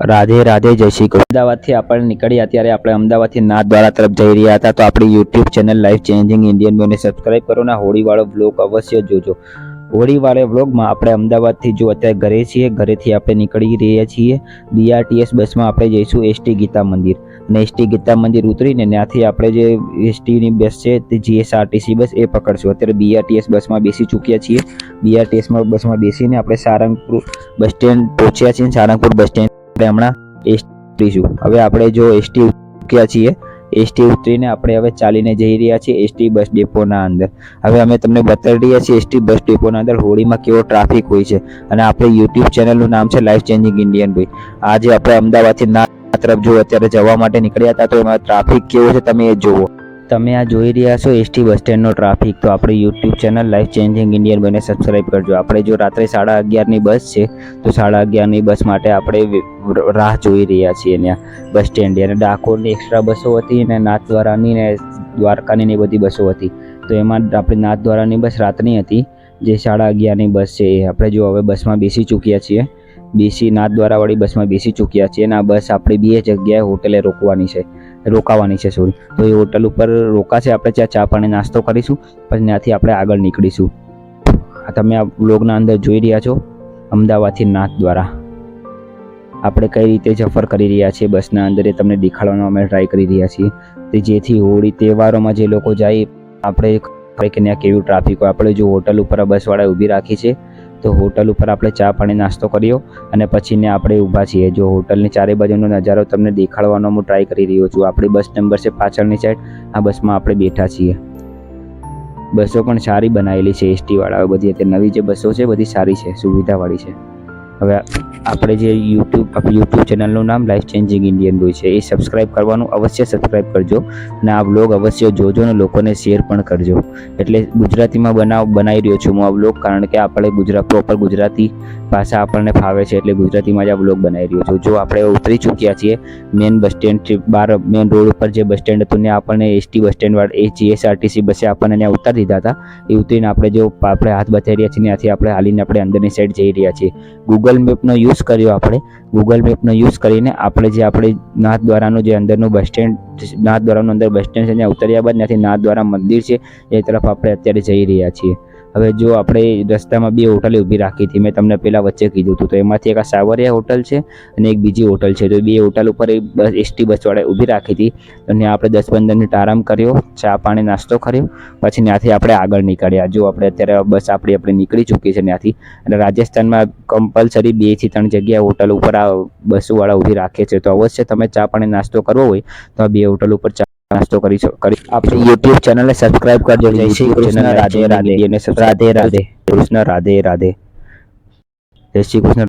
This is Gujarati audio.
રાધે રાધે, જય શ્રી કૃષ્ણ. અમદાવાદથી આપણે નીકળ્યા ત્યારે આપણે અમદાવાદથી નાથ દ્વારા તરફ જઈ રહ્યા હતા. તો આપણી YouTube channel life changing Indian બોયને subscribe કરો ને હોળીવાળો બ્લોગ અવશ્ય જોજો. હોળીવાળા વ્લોગમાં આપણે અમદાવાદથી જો અત્યારે ઘરે છીએ, ઘરેથી આપણે નીકળી રહ્યા છીએ. બીઆરટીએસ બસમાં આપણે જઈશું એસટી ગીતા મંદિર. અને એસટી ગીતા મંદિર ઉતરીને ત્યાંથી આપણે જે એસટીની બસ છે, તે જીએસઆરટીસી બસ એ પકડશું. અત્યારે બીઆરટીએસ બસમાં બેસી ચૂક્યા છીએ. બીઆરટીએસમાં બસમાં બેસીને આપણે સારંગપુર બસ સ્ટેન્ડ પહોંચ્યા છીએ. સારંગપુર બસ સ્ટેન્ડ આપણે હમણાં એસટીશું હવે આપણે જો એસટી ઉતર્યા છીએ એસટી ઉતરીને આપણે હવે ચાલીને જઈ રહ્યા છીએ એસટી બસ ડેપોના અંદર. હવે અમે તમને બતાવી રહ્યા છીએ એસટી બસ ડેપોના અંદર હોળીમાં કેવો ટ્રાફિક હોય છે. અને આપણે યુટ્યુબ ચેનલનું નામ છે લાઈફ ચેન્જિંગ ઇન્ડિયન ભાઈ આજે આપણે અમદાવાદથી ના તરફ જો અત્યારે જવા માટે નીકળ્યા હતા, તો એમાં ટ્રાફિક કેવો છે તમે એ જુઓ. તમે આ જોઈ રહ્યા છો એસટી બસ સ્ટેન્ડનો ટ્રાફિક. તો આપણી YouTube channel life changing Indian બને સબસ્ક્રાઈબ કરજો. આપણે જો રાત્રે સાડા અગિયારની બસ છે, તો સાડા અગિયારની બસ માટે આપણે રાહ જોઈ રહ્યા છીએ ત્યાં બસ સ્ટેન્ડે અને ડાકોરની એક્સ્ટ્રા બસો હતી અને નાથદ્વારાની ને દ્વારકાની ને બધી બસો હતી. તો એમાં આપણી નાથદ્વારાની બસ રાતની હતી, જે સાડા અગિયારની બસ છે એ. આપણે જો હવે બસમાં બેસી ચૂક્યા છીએ, બેસી નાથદ્વારાવાળી બસમાં બેસી ચૂક્યા છીએ અને આ બસ આપણી બે જગ્યાએ હોટેલે રોકવાની છે. રોકાવાની છે સોરી તો એ હોટલ ઉપર રોકાશે આપણે, ત્યાં ચા પાણી નાસ્તો કરીશું, પછી ત્યાંથી આપણે આગળ નીકળીશું. આ તમે આ બ્લોગના અંદર જોઈ રહ્યા છો, અમદાવાદથી નાથ દ્વારા. આપણે કઈ રીતે સફર કરી રહ્યા છીએ, બસના અંદર એ તમને દેખાડવાનો અમે ટ્રાય કરી રહ્યા છીએ. તે જેથી હોળી તહેવારોમાં જે લોકો જાય, આપણે કે ત્યાં કેવું ટ્રાફિક હોય. આપણે જો હોટલ ઉપર બસવાળાએ ઊભી રાખી છે તો હોટલ ઉપર આપણે ચા પાણી નાસ્તો કર્યો અને પછી ને આપણે ઊભા છીએ. જો હોટલની ચારે બાજુનો નજારો તમને દેખાડવાનો હું ટ્રાય કરી રહ્યો છું. આપણી બસ નંબર છે પાછળની સાઈડ આ બસમાં આપણે બેઠા છીએ. બસો પણ સારી બનાવેલી છે. એસટી વાળાઓ બધી. અત્યારે નવી જે બસો છે બધી સારી છે. સુવિધાવાળી છે. હવે આપણે જે યુટ્યુબ આપણી યુટ્યુબ ચેનલનું નામ લાઈફ ચેન્જિંગ ઇન્ડિયન બોય છે, એ સબસ્ક્રાઈબ કરવાનું અવશ્ય સબસ્ક્રાઈબ કરજો અને આ બ્લોગ અવશ્ય જોજો અને લોકોને શેર પણ કરજો. એટલે ગુજરાતીમાં બનાવ, બનાવી રહ્યો છું હું આ વ્લોગ કારણ કે આપણે ગુજરાત પ્રોપર ગુજરાતી ભાષા આપણને ફાવે છે એટલે ગુજરાતીમાં જ આ બ્લોગ બનાવી રહ્યો છું. જો આપણે ઉતરી ચૂક્યા છીએ મેન બસ સ્ટેન્ડથી બાર મેન રોડ ઉપર જે બસ સ્ટેન્ડ હતું ને આપણને એસટી બસ સ્ટેન્ડ વાળા, એ જીએસઆરટીસી બસે આપણને ત્યાં ઉતારી દીધા હતા. એ ઉતરીને આપણે જો આપણે હાથ બતાવી રહ્યા છીએ ત્યાંથી આપણે હાલીને આપણે અંદરની સાઈડ જઈ રહ્યા છીએ. ગૂગલ મેપનો યુઝ કર્યો આપણે. ગૂગલ મેપનો યુઝ કરીને આપણે જે આપણે નાથદ્વારાનું જે અંદરનું બસ સ્ટેન્ડ નાથદ્વારાનું અંદર બસ સ્ટેન્ડ છે, ત્યાં ઉતર્યા બાદ ત્યાંથી નાથદ્વારા મંદિર છે, એ તરફ આપણે અત્યારે જઈ રહ્યા છીએ. હવે જો આપણે રસ્તામાં બે હોટલે ઊભી રાખી હતી, મેં તમને પહેલાં વચ્ચે કીધું હતું, તો એમાંથી એક સાવરિયા હોટલ છે અને એક બીજી હોટલ છે. તો બે હોટલ ઉપર એ બસ એસટી બસવાળાએ ઊભી રાખી હતી અને આપણે દસ પંદર મિનિટ આરામ કર્યો, ચા પાણી નાસ્તો કર્યો, પછી ત્યાંથી આપણે આગળ નીકળ્યા. જો આપણે અત્યારે બસ આપણી આપણે નીકળી ચૂકી છે ત્યાંથી, અને રાજસ્થાનમાં કમ્પલસરી બેથી ત્રણ જગ્યાએ હોટલ ઉપર આ બસવાળા ઊભી રાખે છે. તો અવશ્ય તમે ચા પાણી નાસ્તો કરવો હોય, તો આ બે હોટલ ઉપર ચા નાસ્તો કરી કરી આપણી યુટ્યુબ ચેનલને સબસ્ક્રાઇબ કરજો. જય શ્રી કૃષ્ણ રાધે રાધે. રાધે રાધે કૃષ્ણ. રાધે રાધે. જય શ્રી કૃષ્ણ